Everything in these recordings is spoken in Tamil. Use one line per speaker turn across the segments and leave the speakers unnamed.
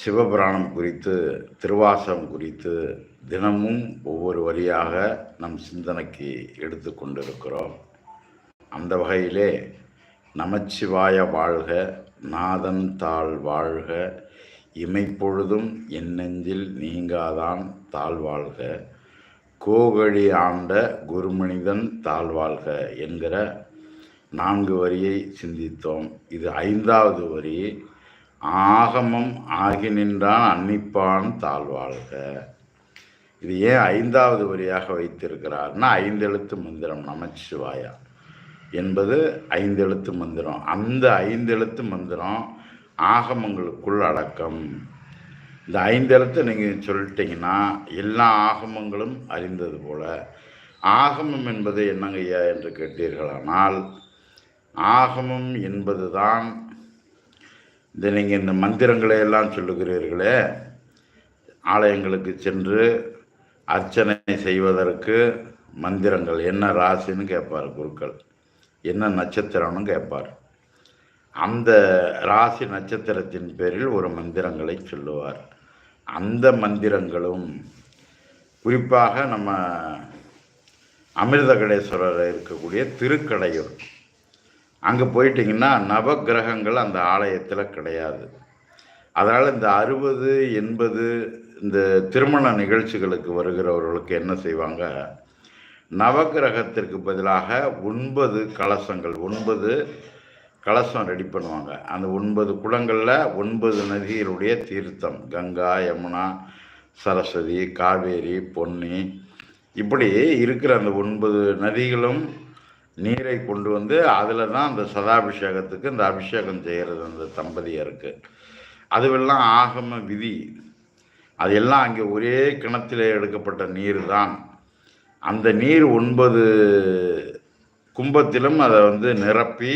சிவபுராணம் குறித்து திருவாசம் குறித்து தினமும் ஒவ்வொரு வழியாக நம் சிந்தனைக்கு எடுத்து கொண்டிருக்கிறோம் அந்த வகையிலே நமச்சிவாய வாழ்க நாதன் தாழ் வாழ்க இமைப்பொழுதும் என் நெஞ்சில் நீங்காதான் தாழ்வாழ்க கோகழி ஆண்ட குருமனிதன் தாழ்வாழ்க என்கிற நான்கு வரியை சிந்தித்தோம் இது ஐந்தாவது வரி ஆகமம் ஆகி நின்றான் அன்னிப்பான் தாழ்வாழ்க இது ஏன் ஐந்தாவது வரியாக வைத்திருக்கிறார்னா ஐந்தெழுத்து மந்திரம் நமச்சிவாயா என்பது ஐந்து எழுத்து மந்திரம் அந்த ஐந்து எழுத்து மந்திரம் ஆகமங்களுக்குள் அடக்கம் இந்த ஐந்தெழுத்து நீங்கள் சொல்லிட்டீங்கன்னா எல்லா ஆகமங்களும் அறிந்தது போல ஆகமம் என்பது என்னங்கய்யா என்று கேட்டீர்களானால் ஆகமம் என்பதுதான் இந்த நீங்கள் இந்த மந்திரங்களை எல்லாம் சொல்லுகிறீர்களே ஆலயங்களுக்கு சென்று அர்ச்சனை செய்வதற்கு மந்திரங்கள் என்ன ராசின்னு கேட்பார் குருக்கள் என்ன நட்சத்திரம்னு கேட்பார் அந்த ராசி நட்சத்திரத்தின் பேரில் ஒரு மந்திரங்களை சொல்லுவார் அந்த மந்திரங்களும் குறிப்பாக நம்ம அமிர்தகடேஸ்வரர் இருக்கக்கூடிய திருக்கடையூர் அங்கே போயிட்டிங்கன்னா நவகிரகங்கள் அந்த ஆலயத்தில் கிடையாது அதனால் இந்த அறுபது எண்பது இந்த திருமண நிகழ்ச்சிகளுக்கு வருகிறவர்களுக்கு என்ன செய்வாங்க நவகிரகத்திற்கு பதிலாக ஒன்பது கலசங்கள் ஒன்பது கலசம் ரெடி பண்ணுவாங்க அந்த ஒன்பது குளங்களில் ஒன்பது நதிகளுடைய தீர்த்தம் கங்கா யமுனா சரஸ்வதி காவேரி பொன்னி இப்படி இருக்கிற அந்த ஒன்பது நதிகளும் நீரை கொண்டு வந்து அதில் தான் அந்த சதாபிஷேகத்துக்கு இந்த அபிஷேகம் செய்கிறது அந்த தம்பதியருக்கு அதுவெல்லாம் ஆகம விதி அது எல்லாம் அங்கே ஒரே கிணத்தில் எடுக்கப்பட்ட நீர் தான் அந்த நீர் ஒன்பது கும்பத்திலும் அதை வந்து நிரப்பி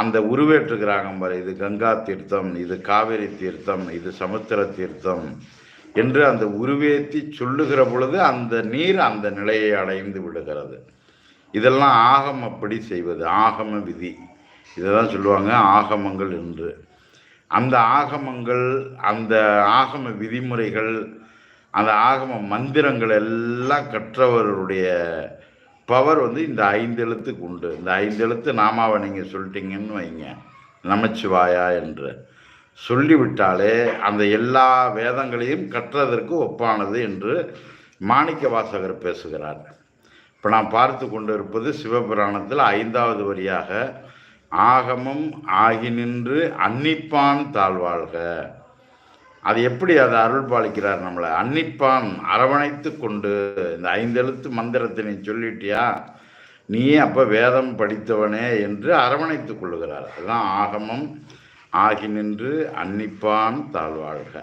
அந்த உருவேற்றுக்கிறாங்க பாரு இது கங்கா தீர்த்தம் இது காவேரி தீர்த்தம் இது சமுத்திர தீர்த்தம் என்று அந்த உருவேற்றி சொல்லுகிற பொழுது அந்த நீர் அந்த நிலையை அடைந்து விடுகிறது இதெல்லாம் ஆகம் அப்படி செய்வது ஆகம விதி இதை தான் சொல்லுவாங்க ஆகமங்கள் என்று அந்த ஆகமங்கள் அந்த ஆகம விதிமுறைகள் அந்த ஆகம மந்திரங்கள் எல்லாம் கற்றவருடைய பவர் வந்து இந்த ஐந்து எழுத்துக்கு உண்டு இந்த ஐந்து எழுத்து நாமாவை நீங்கள் சொல்லிட்டீங்கன்னு வைங்க நமச்சிவாயா என்று சொல்லிவிட்டாலே அந்த எல்லா வேதங்களையும் கற்றதற்கு ஒப்பானது என்று மாணிக்க வாசகர் பேசுகிறார் இப்போ நான் பார்த்து கொண்டு இருப்பது சிவபுராணத்தில் ஐந்தாவது வரியாக ஆகமம் ஆகி நின்று அன்னிப்பான் தாழ்வாழ்க அது எப்படி அதை அருள் பாலிக்கிறார் நம்மளை அன்னிப்பான் அரவணைத்து கொண்டு இந்த ஐந்தெழுத்து மந்திரத்தை நீ சொல்லிட்டியா நீ அப்போ வேதம் படித்தவனே என்று அரவணைத்து கொள்ளுகிறார் அதுதான் ஆகமம் ஆகி நின்று அன்னிப்பான் தாழ்வாழ்க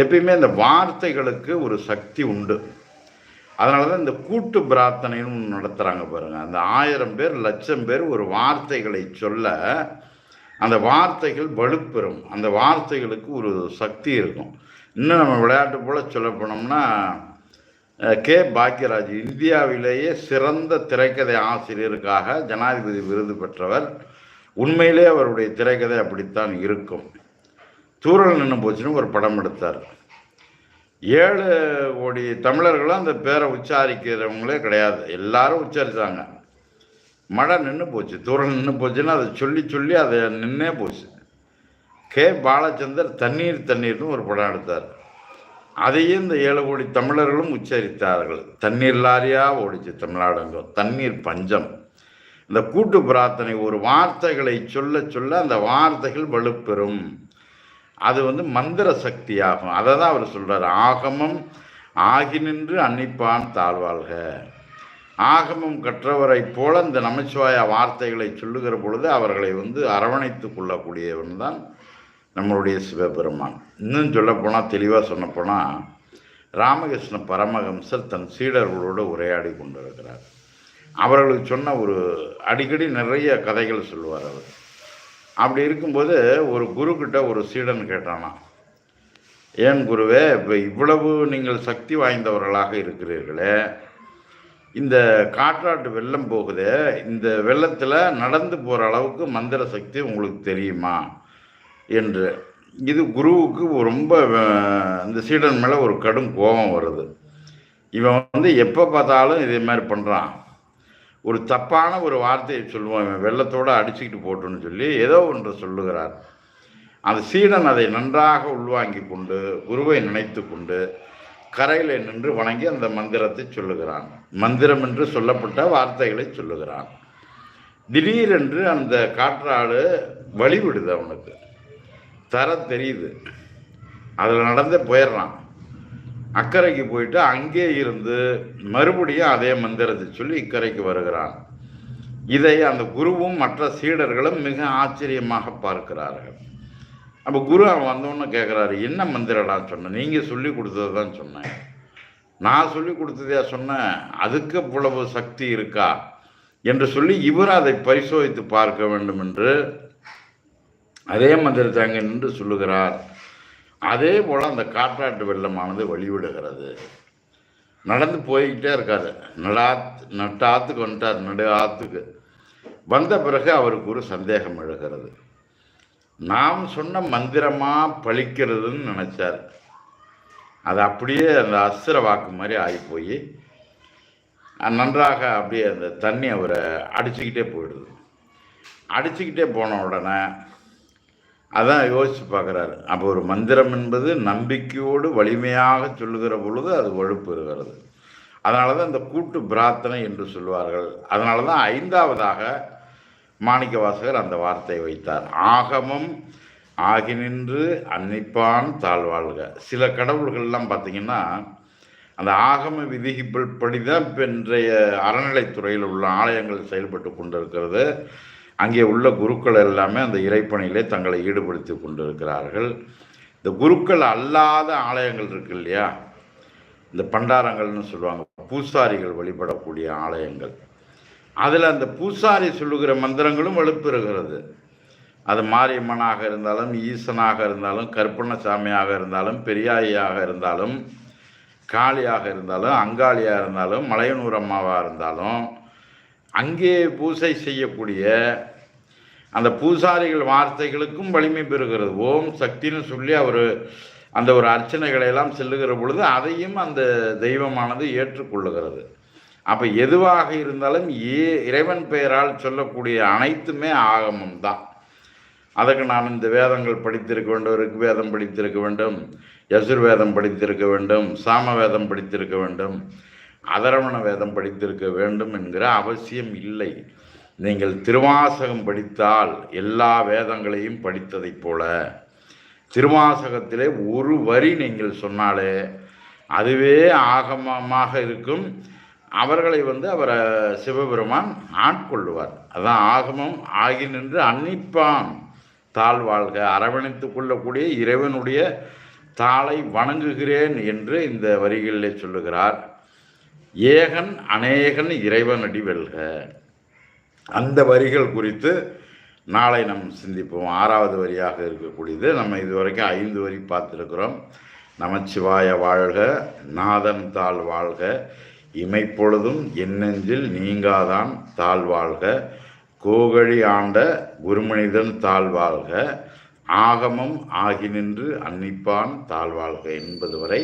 எப்பயுமே இந்த வார்த்தைகளுக்கு ஒரு சக்தி உண்டு அதனால தான் இந்த கூட்டு பிரார்த்தனைன்னு நடத்துகிறாங்க பாருங்கள் அந்த ஆயிரம் பேர் லட்சம் பேர் ஒரு வார்த்தைகளை சொல்ல அந்த வார்த்தைகள் வலுப்பெறும் அந்த வார்த்தைகளுக்கு ஒரு சக்தி இருக்கும் இன்னும் நம்ம விளையாட்டு போல் சொல்ல போனோம்னா கே பாக்யராஜ் இந்தியாவிலேயே சிறந்த திரைக்கதை ஆசிரியருக்காக ஜனாதிபதி விருது பெற்றவர் உண்மையிலே அவருடைய திரைக்கதை அப்படித்தான் இருக்கும் தூரல் நின்று போச்சுன்னு ஒரு படம் எடுத்தார் ஏழு கோடி தமிழர்களும் அந்த பேரை உச்சாரிக்கிறவங்களே கிடையாது எல்லாரும் உச்சரித்தாங்க மழை நின்று போச்சு தூரம் நின்று போச்சுன்னா அதை சொல்லி சொல்லி அதை நின்னே போச்சு கே பாலச்சந்தர் தண்ணீர் தண்ணீர்னு ஒரு படம் எடுத்தார் அதையும் இந்த ஏழு கோடி தமிழர்களும் உச்சரித்தார்கள் தண்ணீர் லாரியாக ஓடிச்சு தமிழ்நாடுங்க தண்ணீர் பஞ்சம் இந்த கூட்டு பிரார்த்தனை ஒரு வார்த்தைகளை சொல்ல சொல்ல அந்த வார்த்தைகள் வலுப்பெறும் அது வந்து மந்திர சக்தி ஆகும் அதை தான் அவர் சொல்கிறார் ஆகமம் ஆகி நின்று அன்னிப்பான் தாழ்வாள்க ஆகமம் கற்றவரை போல இந்த நமச்சிவாய வார்த்தைகளை சொல்லுகிற பொழுது அவர்களை வந்து அரவணைத்து கொள்ளக்கூடியவன் தான் நம்மளுடைய சிவபெருமான் இன்னும் சொல்லப்போனால் தெளிவாக சொன்னப்போனால் ராமகிருஷ்ண பரமஹம்சர் தன் சீடர்களோடு உரையாடி கொண்டிருக்கிறார் அவர்களுக்கு சொன்ன ஒரு அடிக்கடி நிறைய கதைகள் சொல்லுவார் அவர் அப்படி இருக்கும்போது ஒரு குரு கிட்ட ஒரு சீடன் கேட்டானா ஏன் குருவே இப்போ இவ்வளவு நீங்கள் சக்தி வாய்ந்தவர்களாக இருக்கிறீர்களே இந்த காற்றாட்டு வெள்ளம் போகுது இந்த வெள்ளத்தில் நடந்து போகிற அளவுக்கு மந்திர சக்தி உங்களுக்கு தெரியுமா என்று இது குருவுக்கு ரொம்ப இந்த சீடன் மேலே ஒரு கடும் கோபம் வருது இவன் வந்து எப்போ பார்த்தாலும் இதே மாதிரி பண்ணுறான் ஒரு தப்பான ஒரு வார்த்தையை சொல்லுவோம் வெள்ளத்தோடு அடிச்சுக்கிட்டு போட்டுன்னு சொல்லி ஏதோ ஒன்று சொல்லுகிறார் அந்த சீடன் அதை நன்றாக உள்வாங்கி கொண்டு குருவை நினைத்து கொண்டு கரையில் நின்று வணங்கி அந்த மந்திரத்தை சொல்லுகிறான் மந்திரம் என்று சொல்லப்பட்ட வார்த்தைகளை சொல்லுகிறான் திடீரென்று அந்த காற்றாடு வழிவிடுது அவனுக்கு தர தெரியுது அதில் நடந்து போயிடுறான் அக்கறைக்கு போயிட்டு அங்கே இருந்து மறுபடியும் அதே மந்திரத்தை சொல்லி இக்கரைக்கு வருகிறான் இதை அந்த குருவும் மற்ற சீடர்களும் மிக ஆச்சரியமாக பார்க்கிறார்கள் அப்போ குரு அவன் வந்தோன்னு கேட்குறாரு என்ன மந்திரடா சொன்னேன் நீங்கள் சொல்லி கொடுத்தது தான் சொன்னேன் நான் சொல்லி கொடுத்ததையா சொன்னேன் அதுக்கு இவ்வளவு சக்தி இருக்கா என்று சொல்லி இவர் அதை பரிசோதித்து பார்க்க வேண்டும் என்று அதே மந்திரத்தை அங்கே நின்று சொல்லுகிறார் அதே போல் அந்த காற்றாட்டு வெள்ளமானது வழிவிடுகிறது நடந்து போய்கிட்டே இருக்காது நடாத் நட்டாத்துக்கு வந்துட்டார் நடு ஆத்துக்கு வந்த பிறகு அவருக்கு ஒரு சந்தேகம் எழுகிறது நாம் சொன்ன மந்திரமாக பழிக்கிறதுன்னு நினச்சார் அது அப்படியே அந்த அஸ்திர வாக்கு மாதிரி ஆகிப்போய் நன்றாக அப்படியே அந்த தண்ணி அவரை அடிச்சுக்கிட்டே போயிடுது அடிச்சுக்கிட்டே போன உடனே அதான் யோசித்து பார்க்குறாரு அப்போ ஒரு மந்திரம் என்பது நம்பிக்கையோடு வலிமையாக சொல்லுகிற பொழுது அது வலுப்பெறுகிறது அதனால தான் இந்த கூட்டு பிரார்த்தனை என்று சொல்வார்கள் அதனால தான் ஐந்தாவதாக மாணிக்க வாசகர் அந்த வார்த்தை வைத்தார் ஆகமம் ஆகி நின்று அன்னிப்பான் தாழ்வாழ்க சில கடவுள்கள்லாம் பார்த்திங்கன்னா அந்த ஆகம விதிகள் படி தான் இன்றைய அறநிலைத்துறையில் உள்ள ஆலயங்கள் செயல்பட்டு கொண்டிருக்கிறது அங்கே உள்ள குருக்கள் எல்லாமே அந்த இறைப்பணியிலே தங்களை ஈடுபடுத்தி கொண்டிருக்கிறார்கள் இந்த குருக்கள் அல்லாத ஆலயங்கள் இருக்கு இல்லையா இந்த பண்டாரங்கள்னு சொல்லுவாங்க பூசாரிகள் வழிபடக்கூடிய ஆலயங்கள் அதில் அந்த பூசாரி சொல்லுகிற மந்திரங்களும் வலுப்பெறுகிறது அது மாரியம்மனாக இருந்தாலும் ஈசனாக இருந்தாலும் கற்பன சாமியாக இருந்தாலும் பெரியாயியாக இருந்தாலும் காளியாக இருந்தாலும் அங்காளியாக இருந்தாலும் மலையனூர் அம்மாவாக இருந்தாலும் அங்கே பூசை செய்யக்கூடிய அந்த பூசாரிகள் வார்த்தைகளுக்கும் வலிமை பெறுகிறது ஓம் சக்தின்னு சொல்லி அவர் அந்த ஒரு அர்ச்சனைகளை எல்லாம் செல்லுகிற பொழுது அதையும் அந்த தெய்வமானது ஏற்றுக்கொள்ளுகிறது அப்போ எதுவாக இருந்தாலும் ஏ இறைவன் பெயரால் சொல்லக்கூடிய அனைத்துமே ஆகமம் தான் அதற்கு நான் இந்த வேதங்கள் படித்திருக்க வேண்டும் வேதம் படித்திருக்க வேண்டும் யசுர்வேதம் படித்திருக்க வேண்டும் சாம வேதம் படித்திருக்க வேண்டும் அதரவண வேதம் படித்திருக்க வேண்டும் என்கிற அவசியம் இல்லை நீங்கள் திருவாசகம் படித்தால் எல்லா வேதங்களையும் படித்ததைப் போல திருவாசகத்திலே ஒரு வரி நீங்கள் சொன்னாலே அதுவே ஆகமமாக இருக்கும் அவர்களை வந்து அவரை சிவபெருமான் ஆட்கொள்ளுவார் அதான் ஆகமம் ஆகி நின்று அன்னிப்பான் தாழ்வாழ்க அரவணைத்து கொள்ளக்கூடிய இறைவனுடைய தாளை வணங்குகிறேன் என்று இந்த வரிகளிலே சொல்லுகிறார் ஏகன் அநேகன் இறைவன் அடி வெல்க அந்த வரிகள் குறித்து நாளை நம் சிந்திப்போம் ஆறாவது வரியாக இருக்கக்கூடியது நம்ம இதுவரைக்கும் ஐந்து வரி பார்த்துருக்குறோம் நமச்சிவாய வாழ்க நாதன் தாழ் வாழ்க இமைப்பொழுதும் எண்ணெஞ்சில் நீங்காதான் தாழ் வாழ்க கோகழி ஆண்ட குருமனிதன் தாழ் வாழ்க ஆகமம் ஆகி நின்று அன்னிப்பான் தாழ்வாழ்க என்பது வரை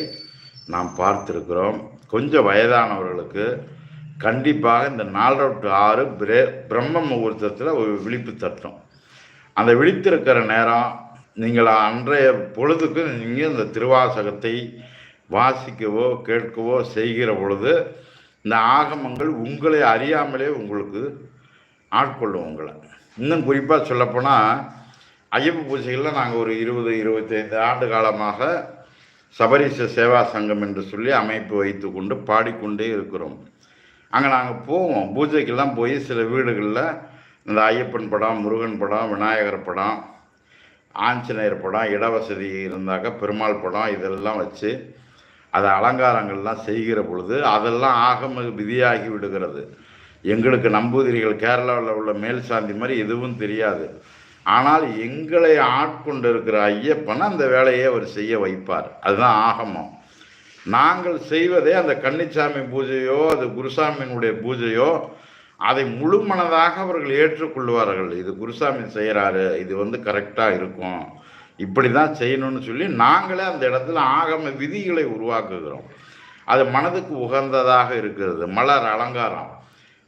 நாம் பார்த்துருக்கிறோம் கொஞ்சம் வயதானவர்களுக்கு கண்டிப்பாக இந்த நாலரை டு ஆறு பிரே பிரம்ம முகூர்த்தத்தில் ஒரு விழிப்பு தட்டும் அந்த விழித்திருக்கிற நேரம் நீங்கள் அன்றைய பொழுதுக்கு நீங்கள் இந்த திருவாசகத்தை வாசிக்கவோ கேட்கவோ செய்கிற பொழுது இந்த ஆகமங்கள் உங்களை அறியாமலே உங்களுக்கு ஆட்கொள்ளும் உங்களை இன்னும் குறிப்பாக சொல்லப்போனால் ஐயப்ப பூஜைகளில் நாங்கள் ஒரு இருபது இருபத்தைந்து ஆண்டு காலமாக சபரிச சேவா சங்கம் என்று சொல்லி அமைப்பு வைத்து கொண்டு பாடிக்கொண்டே இருக்கிறோம் அங்கே நாங்கள் போவோம் பூஜைக்கெல்லாம் போய் சில வீடுகளில் இந்த ஐயப்பன் படம் முருகன் படம் விநாயகர் படம் ஆஞ்சநேயர் படம் இடவசதி இருந்தாக்க பெருமாள் படம் இதெல்லாம் வச்சு அதை அலங்காரங்கள்லாம் செய்கிற பொழுது அதெல்லாம் ஆகம விதியாகி விடுகிறது எங்களுக்கு நம்பூதிரிகள் கேரளாவில் உள்ள மேல் சாந்தி மாதிரி எதுவும் தெரியாது ஆனால் எங்களை ஆட்கொண்டிருக்கிற ஐயப்பன் அந்த வேலையை அவர் செய்ய வைப்பார் அதுதான் ஆகமம் நாங்கள் செய்வதே அந்த கன்னிச்சாமி பூஜையோ அது குருசாமியினுடைய பூஜையோ அதை முழு மனதாக அவர்கள் ஏற்றுக்கொள்வார்கள் இது குருசாமி செய்கிறாரு இது வந்து கரெக்டாக இருக்கும் இப்படி தான் செய்யணும்னு சொல்லி நாங்களே அந்த இடத்துல ஆகம விதிகளை உருவாக்குகிறோம் அது மனதுக்கு உகந்ததாக இருக்கிறது மலர் அலங்காரம்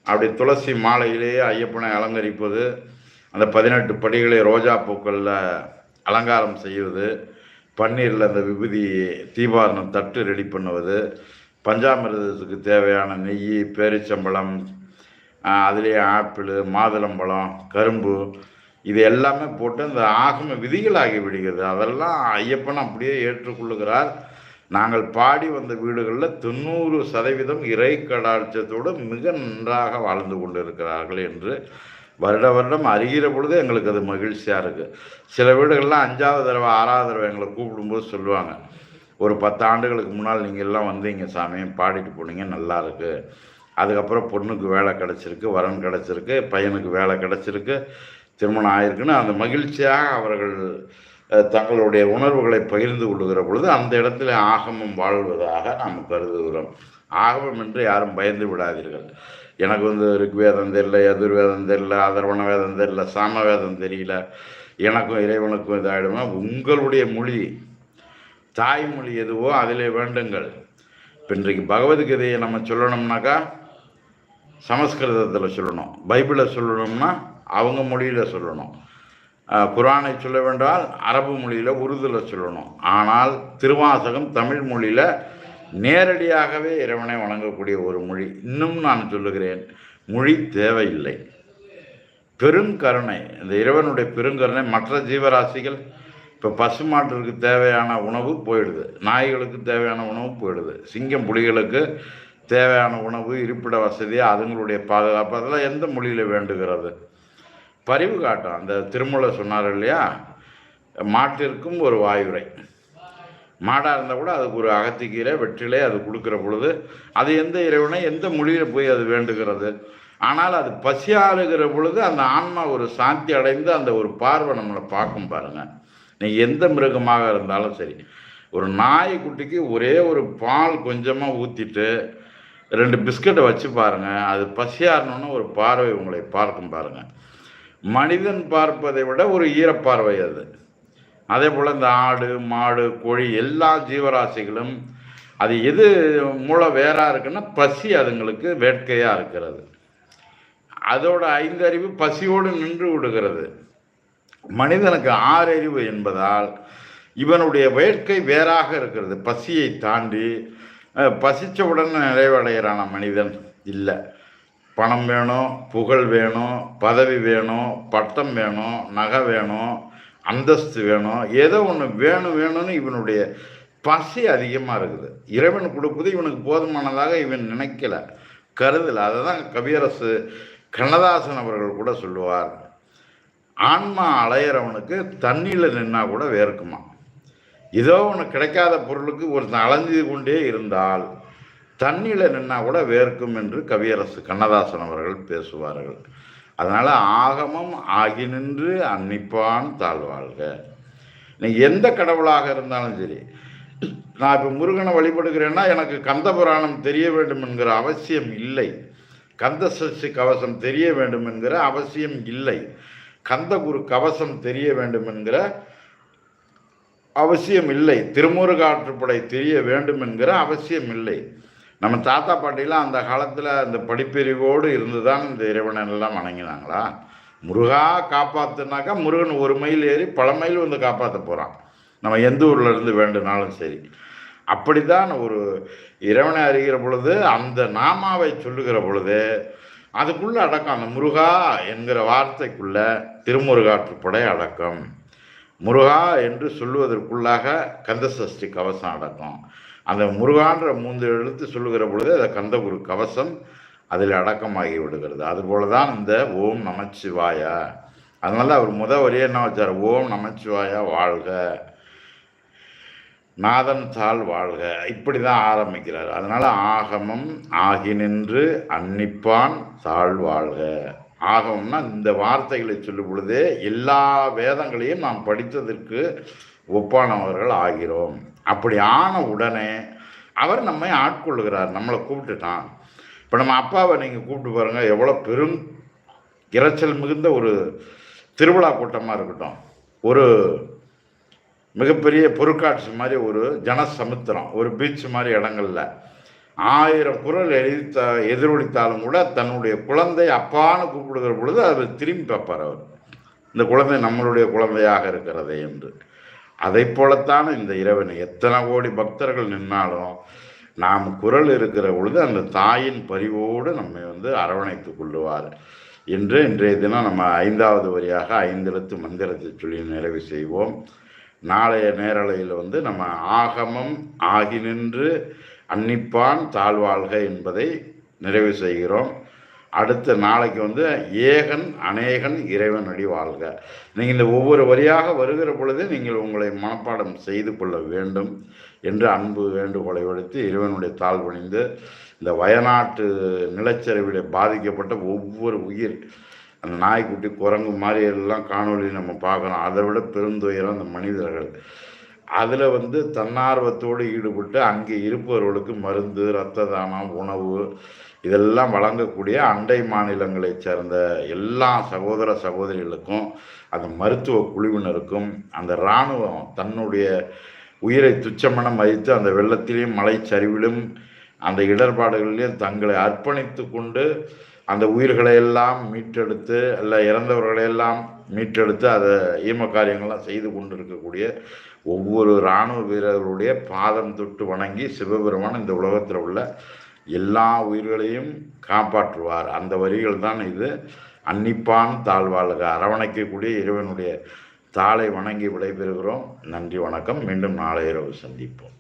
அப்படி துளசி மாலையிலேயே ஐயப்பனை அலங்கரிப்பது அந்த பதினெட்டு படிகளை ரோஜா பூக்களில் அலங்காரம் செய்வது பன்னீரில் அந்த விபூதி தீபாரணம் தட்டு ரெடி பண்ணுவது பஞ்சாமிரதத்துக்கு தேவையான நெய் பேரிச்சம்பழம் அதுலேயே ஆப்பிள் மாதுளம்பழம் கரும்பு இது எல்லாமே போட்டு இந்த ஆகம விதிகளாகி விடுகிறது அதெல்லாம் ஐயப்பன் அப்படியே ஏற்றுக்கொள்ளுகிறார் நாங்கள் பாடி வந்த வீடுகளில் தொண்ணூறு சதவீதம் இறை கடாட்சத்தோடு மிக நன்றாக வாழ்ந்து கொண்டிருக்கிறார்கள் என்று வருட வருடம் அறிகிற பொழுது எங்களுக்கு அது மகிழ்ச்சியாக இருக்குது சில வீடுகள்லாம் அஞ்சாவது தடவை ஆறாவது தடவை எங்களை கூப்பிடும்போது சொல்லுவாங்க ஒரு பத்து ஆண்டுகளுக்கு முன்னால் நீங்கள் எல்லாம் வந்து இங்கே சாமியும் பாடிட்டு போனீங்க நல்லா இருக்குது அதுக்கப்புறம் பொண்ணுக்கு வேலை கிடச்சிருக்கு வரன் கிடச்சிருக்கு பையனுக்கு வேலை கிடச்சிருக்கு திருமணம் ஆயிருக்குன்னு அந்த மகிழ்ச்சியாக அவர்கள் தங்களுடைய உணர்வுகளை பகிர்ந்து கொள்ளுகிற பொழுது அந்த இடத்துல ஆகமம் வாழ்வதாக நாம் கருதுகிறோம் ஆகவும் என்று யாரும் பயந்து விடாதீர்கள் எனக்கு வந்து ருக்வேதம் தெரியல எதிர்வேதம் தெரியல அதர்வண வேதம் தெரியல சாம வேதம் தெரியல எனக்கும் இறைவனுக்கும் இதாகிடுமா உங்களுடைய மொழி தாய்மொழி எதுவோ அதிலே வேண்டுங்கள் இப்போ இன்றைக்கு பகவத்கீதையை நம்ம சொல்லணும்னாக்கா சமஸ்கிருதத்தில் சொல்லணும் பைபிளை சொல்லணும்னா அவங்க மொழியில் சொல்லணும் குரானை சொல்ல வேண்டால் அரபு மொழியில் உருதில் சொல்லணும் ஆனால் திருவாசகம் தமிழ் மொழியில் நேரடியாகவே இறைவனை வழங்கக்கூடிய ஒரு மொழி இன்னும் நான் சொல்லுகிறேன் மொழி தேவையில்லை பெருங்கருணை இந்த இறைவனுடைய பெருங்கருணை மற்ற ஜீவராசிகள் இப்போ பசுமாட்டிற்கு தேவையான உணவு போயிடுது நாய்களுக்கு தேவையான உணவு போயிடுது சிங்கம் புலிகளுக்கு தேவையான உணவு இருப்பிட வசதி அதுங்களுடைய பாதுகாப்பு அதெல்லாம் எந்த மொழியில் வேண்டுகிறது பரிவு காட்டும் அந்த திருமலை சொன்னார் இல்லையா மாட்டிற்கும் ஒரு வாயுரை மாடாக இருந்தால் கூட அதுக்கு ஒரு அகத்திக்கீரை வெற்றிலே அது கொடுக்குற பொழுது அது எந்த இறைவனை எந்த மொழியில் போய் அது வேண்டுகிறது ஆனால் அது பசியாளுகிற பொழுது அந்த ஆன்மா ஒரு சாந்தி அடைந்து அந்த ஒரு பார்வை நம்மளை பார்க்கும் பாருங்கள் நீ எந்த மிருகமாக இருந்தாலும் சரி ஒரு நாய்க்குட்டிக்கு ஒரே ஒரு பால் கொஞ்சமாக ஊற்றிட்டு ரெண்டு பிஸ்கட்டை வச்சு பாருங்கள் அது பசியாரணுன்னு ஒரு பார்வை உங்களை பார்க்கும் பாருங்கள் மனிதன் பார்ப்பதை விட ஒரு ஈரப்பார்வை அது அதே போல் இந்த ஆடு மாடு கோழி எல்லா ஜீவராசிகளும் அது எது மூளை வேறாக இருக்குன்னா பசி அதுங்களுக்கு வேட்கையாக இருக்கிறது அதோட ஐந்து அறிவு பசியோடு நின்று விடுகிறது மனிதனுக்கு ஆறு அறிவு என்பதால் இவனுடைய வேட்கை வேறாக இருக்கிறது பசியை தாண்டி பசித்தவுடன் நிறைவடைகிறான மனிதன் இல்லை பணம் வேணும் புகழ் வேணும் பதவி வேணும் பட்டம் வேணும் நகை வேணும் அந்தஸ்து வேணும் ஏதோ ஒன்று வேணும் வேணும்னு இவனுடைய பசி அதிகமாக இருக்குது இறைவன் கொடுப்பது இவனுக்கு போதுமானதாக இவன் நினைக்கல கருதல அதை தான் கவியரசு கண்ணதாசன் அவர்கள் கூட சொல்லுவார் ஆன்மா அலையிறவனுக்கு தண்ணியில் நின்னா கூட வேர்க்குமா ஏதோ ஒன்று கிடைக்காத பொருளுக்கு ஒருத்தன் அலைஞ்சு கொண்டே இருந்தால் தண்ணியில் நின்னா கூட வேர்க்கும் என்று கவியரசு கண்ணதாசன் அவர்கள் பேசுவார்கள் அதனால் ஆகமம் ஆகி நின்று அன்னிப்பான் தாழ்வாழ்க நீ எந்த கடவுளாக இருந்தாலும் சரி நான் இப்போ முருகனை வழிபடுகிறேன்னா எனக்கு கந்த புராணம் தெரிய வேண்டும் என்கிற அவசியம் இல்லை கந்த சஷ்டி கவசம் தெரிய வேண்டும் என்கிற அவசியம் இல்லை கந்த குரு கவசம் தெரிய வேண்டும் என்கிற அவசியம் இல்லை திருமுருகாற்றுப்படை தெரிய வேண்டும் என்கிற அவசியம் இல்லை நம்ம தாத்தா பாட்டிலாம் அந்த காலத்தில் அந்த படிப்பிரிவோடு இருந்து தான் இந்த இறைவனெல்லாம் வணங்கினாங்களா முருகா காப்பாற்றுனாக்கா முருகன் ஒரு மைல் ஏறி பல மைல் வந்து காப்பாற்ற போகிறான் நம்ம எந்த ஊரில் இருந்து வேண்டுனாலும் சரி அப்படி தான் ஒரு இறைவனை அறிகிற பொழுது அந்த நாமாவை சொல்லுகிற பொழுது அதுக்குள்ளே அடக்கம் அந்த முருகா என்கிற வார்த்தைக்குள்ளே திருமுருகாற்றுப்படை அடக்கம் முருகா என்று சொல்லுவதற்குள்ளாக கந்தசஷ்டி கவசம் அடக்கம் அந்த முருகான்ற மூன்று எழுத்து சொல்லுகிற பொழுது அதை கந்த குரு கவசம் அதில் அடக்கமாகி விடுகிறது அதுபோல தான் இந்த ஓம் நமச்சிவாயா அதனால அவர் முத ஒரே என்ன வச்சார் ஓம் நமச்சிவாயா வாழ்க நாதன் தாள் வாழ்க இப்படி தான் ஆரம்பிக்கிறார் அதனால் ஆகமம் ஆகி நின்று அன்னிப்பான் தாழ் வாழ்க ஆகமம்னா இந்த வார்த்தைகளை சொல்லும் பொழுதே எல்லா வேதங்களையும் நாம் படித்ததற்கு ஒப்பானவர்கள் ஆகிறோம் அப்படி ஆன உடனே அவர் நம்மை ஆட்கொள்ளுகிறார் நம்மளை கூப்பிட்டுட்டான் இப்போ நம்ம அப்பாவை நீங்கள் கூப்பிட்டு பாருங்கள் எவ்வளோ பெரும் இறைச்சல் மிகுந்த ஒரு திருவிழா கூட்டமாக இருக்கட்டும் ஒரு மிகப்பெரிய பொருட்காட்சி மாதிரி ஒரு ஜனசமுத்திரம் ஒரு பீச் மாதிரி இடங்கள்ல ஆயிரம் குரல் எழுத்த எதிரொலித்தாலும் கூட தன்னுடைய குழந்தை அப்பான்னு கூப்பிடுகிற பொழுது அவர் திரும்பி பார்ப்பார் அவர் இந்த குழந்தை நம்மளுடைய குழந்தையாக இருக்கிறதே என்று அதை போலத்தான் இந்த இறைவனை எத்தனை கோடி பக்தர்கள் நின்னாலும் நாம் குரல் இருக்கிற பொழுது அந்த தாயின் பரிவோடு நம்மை வந்து அரவணைத்து கொள்ளுவார் என்று இன்றைய தினம் நம்ம ஐந்தாவது வரியாக ஐந்தெழுத்து மந்திரத்தை சொல்லி நிறைவு செய்வோம் நாளைய நேரலையில் வந்து நம்ம ஆகமம் ஆகி நின்று அன்னிப்பான் தாழ்வாழ்க என்பதை நிறைவு செய்கிறோம் அடுத்த நாளைக்கு வந்து ஏகன் அநேகன் இறைவன் அடி வாழ்க நீங்கள் இந்த ஒவ்வொரு வரியாக வருகிற பொழுது நீங்கள் உங்களை மனப்பாடம் செய்து கொள்ள வேண்டும் என்று அன்பு வேண்டுகோளை விடுத்து இறைவனுடைய தாழ்வணிந்து இந்த வயநாட்டு நிலச்சரிவிட பாதிக்கப்பட்ட ஒவ்வொரு உயிர் அந்த நாய்க்குட்டி குரங்கு மாதிரி எல்லாம் காணொலி நம்ம பார்க்குறோம் அதை விட பெருந்துயரம் அந்த மனிதர்கள் அதில் வந்து தன்னார்வத்தோடு ஈடுபட்டு அங்கே இருப்பவர்களுக்கு மருந்து இரத்த தானம் உணவு இதெல்லாம் வழங்கக்கூடிய அண்டை மாநிலங்களைச் சேர்ந்த எல்லா சகோதர சகோதரிகளுக்கும் அந்த மருத்துவ குழுவினருக்கும் அந்த இராணுவம் தன்னுடைய உயிரை துச்சமென மதித்து அந்த வெள்ளத்திலையும் மலைச்சரிவிலும் அந்த இடர்பாடுகளிலையும் தங்களை அர்ப்பணித்து கொண்டு அந்த உயிர்களை எல்லாம் மீட்டெடுத்து அல்ல இறந்தவர்களையெல்லாம் மீட்டெடுத்து அதை ஈம காரியங்கள்லாம் செய்து கொண்டிருக்கக்கூடிய ஒவ்வொரு இராணுவ வீரர்களுடைய பாதம் தொட்டு வணங்கி சிவபெருமான் இந்த உலகத்தில் உள்ள எல்லா உயிர்களையும் காப்பாற்றுவார் அந்த வரிகள் தான் இது அன்னிப்பான் தாழ்வாளுக அரவணைக்கக்கூடிய இறைவனுடைய தாளை வணங்கி விடைபெறுகிறோம் நன்றி வணக்கம் மீண்டும் நாளை இரவு சந்திப்போம்